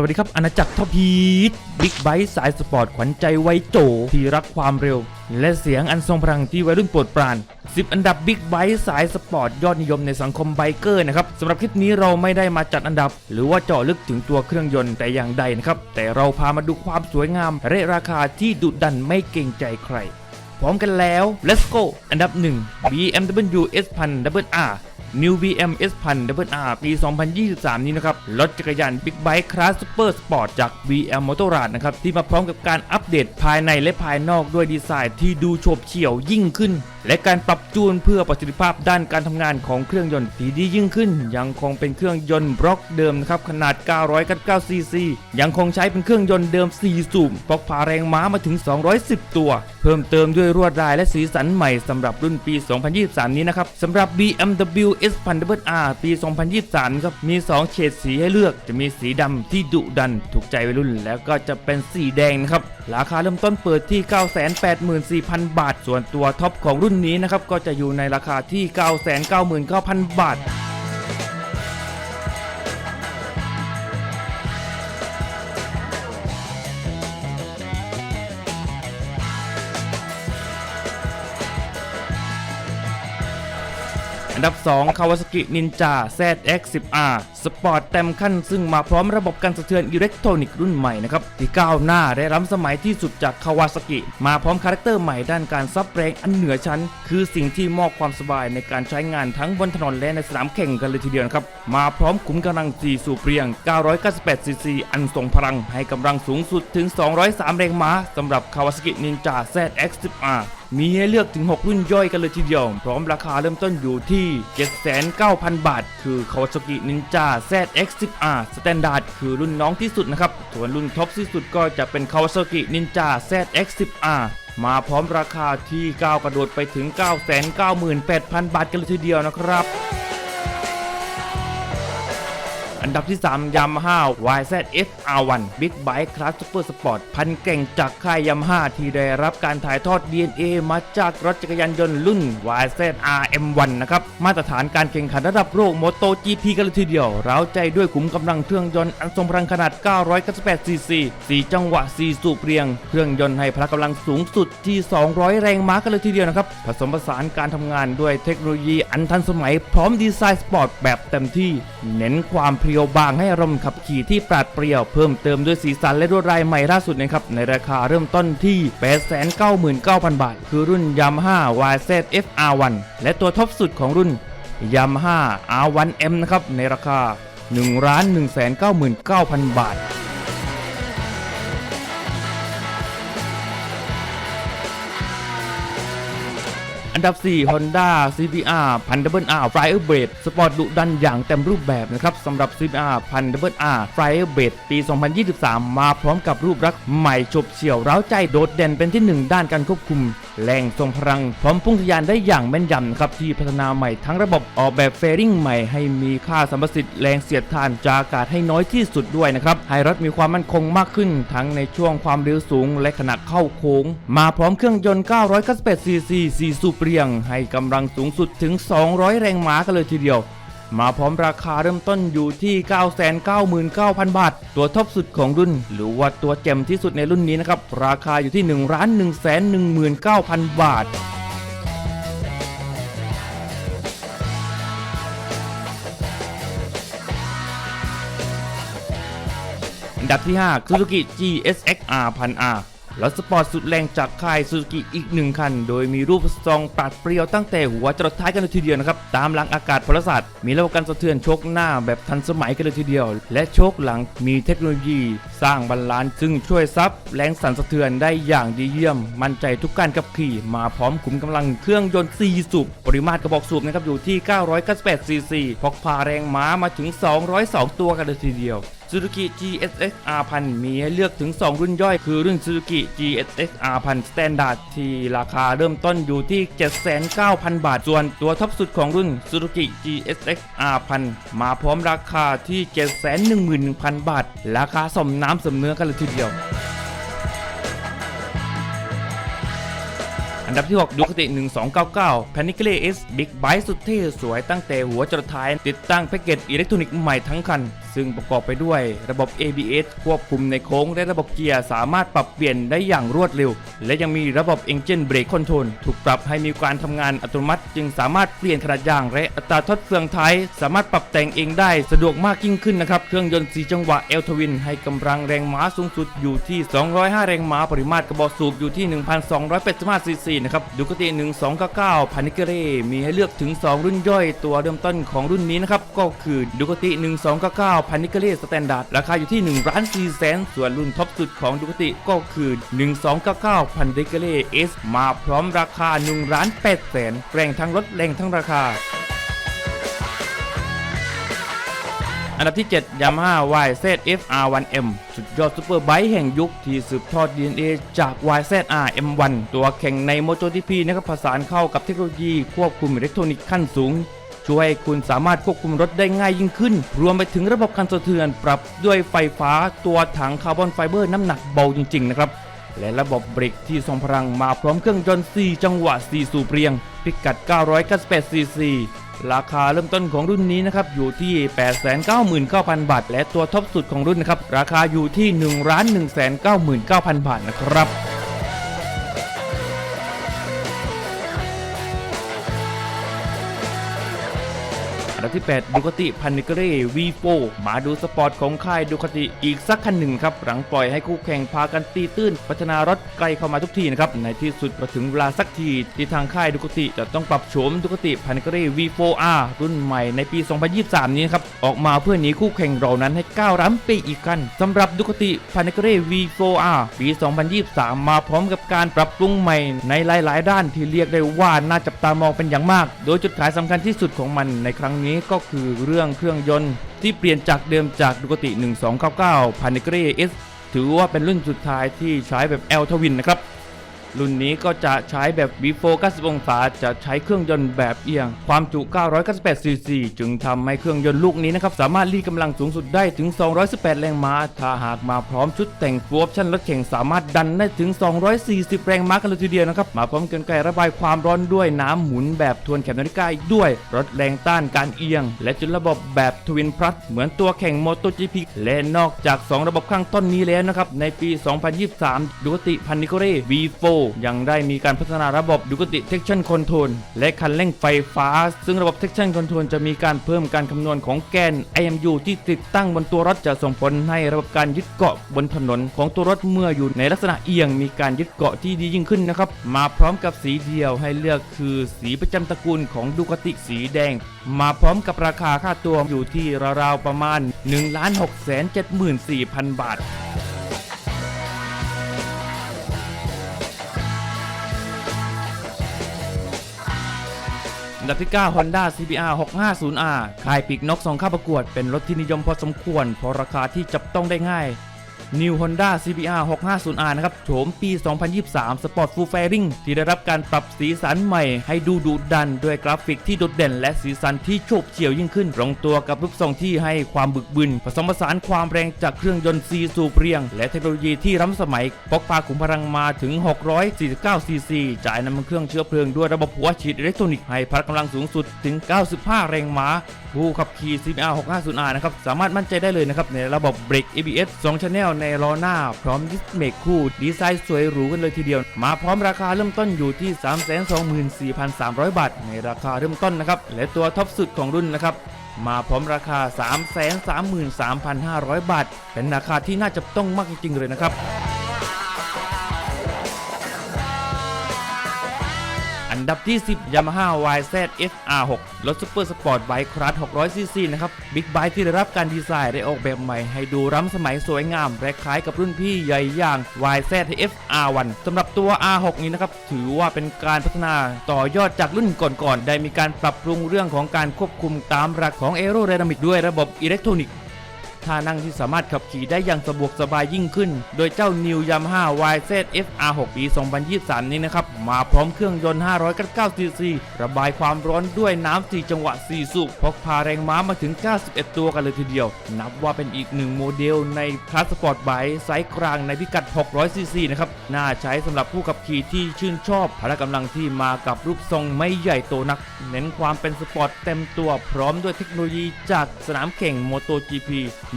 วัสดีครับอาณาจักรทพีทบิ๊กไบค์สายสปอร์ตขวัญใจไวยโจ ที่รักความเร็ว และเสียงอันทรงพลังที่วัยรุ่นโปรดปราน 10 อันดับบิ๊กไบค์สายสปอร์ตยอดนิยมในสังคมไบเกอร์นะครับสำหรับคลิปนี้เราไม่ได้มาจัดอันดับ หรือว่าเจาะลึกถึงตัวเครื่องยนต์แต่อย่างใดนะครับ แต่เราพามาดูความสวยงามและราคาที่ดุดันไม่เกรงใจใคร พร้อมกันแล้ว let's go อันดับ 1 BMW S 1000 WR New BM S 1000 Double R ปี 2023 นี้นะครับ รถจักรยาน Big Bike Class Super Sport จาก BM Motorrad นะครับ ที่มาพร้อมกับการอัปเดตภายในและภายนอกด้วยดีไซน์ที่ดูโฉบเฉี่ยวยิ่งขึ้นและการปรับจูนเพื่อประสิทธิภาพด้านการทำงานของเครื่องยนต์ที่ดียิ่งขึ้น ยังคงเป็นเครื่องยนต์บล็อกเดิมนะครับขนาด 999 ซีซี ยังคงใช้เป็นเครื่องยนต์เดิม 4 สูบพกพาแรงม้ามาถึง 210 ตัว เพิ่มเติมด้วยรวดลายและสีสันใหม่สำหรับรุ่นปี 2023 นี้นะครับสำหรับ BMW S 1000 R ปี 2023 ครับ มี 2 เฉดสีให้เลือก จะมีสีดำที่ดุดันถูกใจวัยรุ่น แล้วก็จะเป็นสีแดงนะครับ ราคาเริ่มต้นเปิดที่ 984,000 บาท ส่วนตัวท็อปของรุ่นนี้นะครับก็จะอยู่ในราคาที่ 999,000 บาท อันดับ 2 Kawasaki Ninja ZX10R สปอร์ตเต็มขั้นซึ่งมาพร้อมระบบการสะเทือนอิเล็กทรอนิกส์รุ่นใหม่นะครับ ที่ก้าวหน้าได้ล้ำสมัยที่สุดจาก Kawasaki มาพร้อมคาแรคเตอร์ใหม่ด้านการซับแรงอันเหนือชั้น คือสิ่งที่มอบความสบายในการใช้งานทั้งบนถนนและในสนามแข่งกันเลยทีเดียวนะครับ มาพร้อมขุมกำลัง4สูบเรียง 998 ซีซี อันทรงพลังให้กำลังสูงสุดถึง 203 แรงม้าสำหรับ Kawasaki Ninja ZX10R มีให้เลือกถึง 6 รุ่นย่อยกันเลยทีเดียว พร้อมราคาเริ่มต้นอยู่ที่ 79,000 บาท คือ Kawasaki Ninja ZX10R Standard คือรุ่นน้องที่สุดนะครับ ส่วนรุ่นท็อปที่สุดก็จะเป็น Kawasaki Ninja ZX10R มาพร้อมราคาที่ก้าวกระโดดไปถึง 998,000 บาทกันเลยทีเดียวนะครับ นดับที่3 Yamaha YZF R1 Big Bike Class Super Sport พันเก่งจากค่าย Yamaha ที่ได้รับการถ่ายทอด DNA มาจากรถจักรยานยนต์รุ่น YZR M1 นะครับ มาตรฐานการแข่งขันระดับโลก MotoGP กันเลยทีเดียว เร้าใจด้วยขุมกำลังเครื่องยนต์อันทรงพลังขนาด 998ซีซี4จังหวะ 4 สูบเรียง เครื่องยนต์ให้พละกำลังสูงสุดที่ 200 แรงม้ากันเลยทีเดียวนะครับ ผสมผสานการทำงานด้วยเทคโนโลยีอันทันสมัยพร้อมดีไซน์สปอร์ตแบบเต็มที่ เน้นความเพรียวบางให้อารมณ์ขับขี่ที่ปราดเปรียวเพิ่มเติมด้วยสีสันและรวดลายใหม่ล่าสุดนะครับในราคาเริ่มต้นที่ 899,000 บาท คือรุ่น Yamaha YZF R1 และตัวท็อปสุดของรุ่น Yamaha R1M นะครับในราคา 1,199,000 บาท อันดับ 4 Honda CBR พัน Double R Flyer Blade สปอร์ตดุดันอย่างเต็มรูปแบบนะครับสำหรับ CBR พัน Double R Flyer Blade ปี 2023 มาพร้อมกับรูปลักษ์ใหม่ฉบเฉี่ยวเร้าใจโดดเด่นเป็นที่หนึ่งด้านการควบคุม แรงทรงพลัง พร้อมพุ่งทะยานได้อย่างแม่นยำนะครับที่พัฒนาใหม่ทั้งระบบออกแบบเฟริงใหม่ให้มีค่าสัมประสิทธิ์แรงเสียดทานจากอากาศให้น้อยที่สุดด้วยนะครับให้รถมีความมั่นคงมากขึ้น ทั้งในช่วงความเร็วสูง และขณะเข้าโค้ง มาพร้อมเครื่องยนต์ 998ซีซี4สูบรียงให้กำลังสูงสุดถึง 200 แรงม้ากันเลยทีเดียว มาพร้อมราคาเริ่มต้นอยู่ที่ 999,000 บาท ตัวท็อปสุดของรุ่น หรือว่าตัวเจมที่สุดในรุ่นนี้นะครับ ราคาอยู่ที่ 1 1 1 1 9 0 0 0 บาทอันดับที่5 Suzuki GSX-R 1000R รถสปอร์ตสุดแรงจากค่ายซูซูกิอีกหนึ่งคัน โดยมีรูปทรงปราดเปรียวตั้งแต่หัวจรดท้ายกันเลยทีเดียวนะครับ ตามหลังอากาศพลศาสตร์มีระบบการสะเทือนโชคหน้าแบบทันสมัยกันเลยทีเดียว และโชคหลังมีเทคโนโลยี สร้างบาลานซ์ซึ่งช่วยซับแรงสั่นสะเทือนได้อย่างดีเยี่ยม มั่นใจทุกการขับขี่ มาพร้อมขุมกำลังเครื่องยนต์4สูบปริมาตรกระบอกสูบนะครับอยู่ที่ 998 ซีซีพกพาแรงม้ามาถึง 202 ตัวกันเลยทีเดียว Suzuki GSX R1000 มีให้เลือกถึง 2 รุ่นย่อย คือรุ่น Suzuki GSX R1000 Standard ที่ราคาเริ่มต้นอยู่ที่ 79,000 บาท ส่วนตัวท็อปสุดของรุ่น Suzuki GSX R1000 มาพร้อมราคาที่ 711,000 บาท ราคาสมน้ำสมเนื้อกันเลยทีเดียว อันดับที่ 6 ดูคติ 1299 p a n i c l e S Big Bike สุดเท่สวยตั้งแต่หัวจรดท้าย ติดตั้งแพ็กเกจอิเล็กทรอนิกส์ใหม่ทั้งคัน ซึ่งประกอบไปด้วยระบบ ABS ควบคุมในโค้ง และระบบเกียร์สามารถปรับเปลี่ยนได้อย่างรวดเร็ว และยังมีระบบ Engine Brake Control ถูกปรับให้มีการทำงานอัตโนมัติ จึงสามารถเปลี่ยนขนาดยางและอัตราทดเฟืองท้าย สามารถปรับแต่งเองได้สะดวกมากยิ่งขึ้นนะครับเครื่องยนต์4จังหวะเอลทวินให้กำลังแรงม้าสูงสุดอยู่ที่ 205 แรงม้าปริมาตรกระบอกสูบอยู่ที่ 1,285 ซีซีนะครับดูกติ1299พานิเกเร่มีให้เลือกถึง 2 รุ่นย่อยตัวเริ่มต้นของรุ่นนี้นะครับก็คือดูกติ1299พานิเกเร่สแตนดาร์ดราคาอยู่ที่1ล้าน4แสนส่วนรุ่นท็อปสุดของดูกติก็คือ 1299พานิเกเร่เอสมาพร้อมราคา1ล้าน8แสนแรงทั้งรถแรงทั้งราคา อันดับที่ 7 Yamaha YZ FR1M สุดยอดซูเปอร์ไบค์แห่งยุคที่สืบทอด DNA จาก YZR M1 ตัวแข่งใน MotoGP นะครับผสานเข้ากับเทคโนโลยีควบคุมอิเล็กทรอนิกส์ขั้นสูง ช่วยให้คุณสามารถควบคุมรถได้ง่ายยิ่งขึ้น รวมไปถึงระบบการสะเทือนปรับด้วยไฟฟ้าตัวถังคาร์บอนไฟเบอร์น้ำหนักเบาจริง ๆ นะครับและระบบเบรกที่ทรงพลังมาพร้อมเครื่องยนต์ 4 จังหวะ 4 สูบเรียง พิกัด 998 ซีซี ราคาเริ่มต้นของรุ่นนี้นะครับอยู่ที่ 899,000 บาท และตัวท็อปสุดของรุ่นนะครับราคาอยู่ที่ 1,199,000 บาทนะครับ อันดับที่ 8 ดูคติพันนิเกเร่ V4 มาดูสปอร์ตของค่ายดูคติอีกสักคันหนึ่งครับ หลังปล่อยให้คู่แข่งพากันตีตื้น พัฒนารถไกลเข้ามาทุกทีนะครับ ในที่สุดมาถึงเวลาสักที ที่ทางค่ายดูคติจะต้องปรับโฉมดูคติพันนิเกเร่ V4R รุ่นใหม่ในปี 2023 นี้ครับ ออกมาเพื่อหนีคู่แข่งเรานั้นให้ก้าวล้ำไปอีกกันสำหรับดูคติพันนิเกเร่ V4R ปี 2023 มาพร้อมกับการปรับปรุงใหม่ในหลาย ๆ ด้านที่เรียกได้ว่าน่าจับตามองเป็นอย่างมาก โดยจุดขายสำคัญที่สุดของมันในครั้งนี้ก็คือเรื่องเครื่องยนต์ที่เปลี่ยนจากเดิมจากดูกติ 1299 p a n i g r e S ถือว่าเป็นรุ่นสุดท้ายที่ใช้แบบ L ทวินนะครับ รุ่นนี้ก็จะใช้แบบ V4 90องศาจะใช้เครื่องยนต์แบบเอียง ความจุ 998 ซีซีจึงทำให้เครื่องยนต์ลูกนี้นะครับ สามารถรีดกำลังสูงสุดได้ถึง 218 แรงม้า ถ้าหากมาพร้อมชุดแต่งฟูออปชั่นรถแข่งสามารถดันได้ถึง 240 แรงม้ากันเลยทีเดียวนะครับ มาพร้อมกันไกระบายความร้อนด้วยน้ำหมุนแบบทวนเข็มนาฬิกาอีกด้วย รถแรงต้านการเอียง และจุดระบบแบบทวินพลัสเหมือนตัวแข่ง MotoGP และนอกจาก 2 ระบบข้างต้นนี้แล้วนะครับในปี 2023ดูติพันนิโกเร่ V4 ยังได้มีการพัฒนาระบบดูกติ Traction Control และคันเร่งไฟฟ้า ซึ่งระบบ Traction Control จะมีการเพิ่มการคำนวณของแกน IMU ที่ติดตั้งบนตัวรถจะส่งผลให้ระบบการยึดเกาะบนถนนของตัวรถเมื่ออยู่ในลักษณะเอียง มีการยึดเกาะที่ดียิ่งขึ้นนะครับ มาพร้อมกับสีเดียวให้เลือกคือสีประจำตระกูลของดูกติสีแดง มาพร้อมกับราคาค่าตัวอยู่ที่ราวๆประมาณ 1 6 7 4 0 0 0 บาท อันดับที่ 9 Honda CBR 650R ค่ายปีกนกส่งเข้าประกวดเป็นรถที่นิยมพอสมควรเพราะราคาที่จับต้องได้ง่าย New Honda CBR 650R นะครับโฉมปี 2023 Sport Full Fairing ที่ได้รับการปรับสีสันใหม่ ให้ดูดุดันด้วยกราฟิกที่โดดเด่น และสีสันที่โฉบเฉี่ยวยิ่งขึ้นตรงตัวกับรูปทรงที่ให้ความบึกบึน ผสมผสานความแรงจากเครื่องยนต์ซีสูบเรียง และเทคโนโลยีที่ล้ำสมัยพกพาขุมพลังมาถึง 649 ซีซีจ่ายน้ำมันเครื่องเชื้อเพลิงด้วยระบบหัวฉีดอิเล็กทรอนิกส์ให้พละกำลังสูงสุดถึง 95 แรงม้าผู้ขับขี่ CBR 650R นะครับสามารถมั่นใจได้เลยนะครับในระบบเบรก ABS 2 Channel ในล้อหน้า พร้อมดิสเมกคู่ ดีไซน์สวยหรูกันเลยทีเดียว มาพร้อมราคาเริ่มต้นอยู่ที่ 324,300 บาท ในราคาเริ่มต้นนะครับ และตัวท็อปสุดของรุ่นนะครับมาพร้อมราคา 333,500 บาท เป็นราคาที่น่าจะต้องมากจริงๆเลยนะครับ ดับที่ 10 Yamaha YZ FR6 รถซุปเปอร์สปอร์ตไบค์คลัส 600cc นะครับบิ๊กไบค์ที่ได้รับการดีไซน์ได้ออกแบบใหม่ ให้ดูล้ำสมัยสวยงาม และคล้ายกับรุ่นพี่ใหญ่อย่าง YZ FR1 สำหรับตัว R6 นี้นะครับ ถือว่าเป็นการพัฒนาต่อยอดจากรุ่นก่อนๆ ได้มีการปรับปรุงเรื่องของการควบคุมตามหลักของ Aerodynamic ด้วยระบบอิเล็กทรอนิกส์ ท่านั่งที่สามารถขับขี่ได้อย่างสะดวกสบายยิ่งขึ้น โดยเจ้า New Yamaha YZ FR6 ปี 2023 นี้นะครับ มาพร้อมเครื่องยนต์ 599 cc ระบายความร้อนด้วยน้ำ 4 จังหวะ 4 สูบพกพาแรงม้ามาถึง 91 ตัวกันเลยทีเดียว นับว่าเป็นอีกหนึ่งโมเดลในคลาสสปอร์ตไบค์ไซส์กลางในพิกัด 600 cc นะครับ น่าใช้สำหรับผู้ขับขี่ที่ชื่นชอบพละกำลังที่มากับรูปทรงไม่ใหญ่โตนัก เน้นความเป็นสปอร์ตเต็มตัวพร้อมด้วยเทคโนโลยีจากสนามแข่ง MotoGP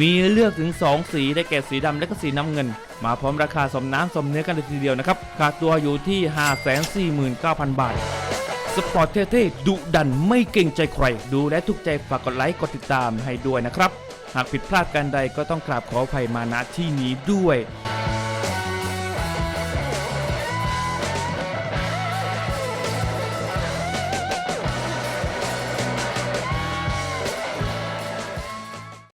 มีเลือกถึง 2 สีได้แก่สีดำและก็สีน้ำเงิน มาพร้อมราคาสมน้ำสมเนื้อกันเลยทีเดียวนะครับค่าตัวอยู่ที่ 549,000 บาท สปอร์ตเท่ๆดุดันไม่เกรงใจใคร ดูและทุกใจฝากกดไลค์กดติดตามให้ด้วยนะครับ หากผิดพลาดการใดก็ต้องกราบขออภัยมาณที่นี้ด้วย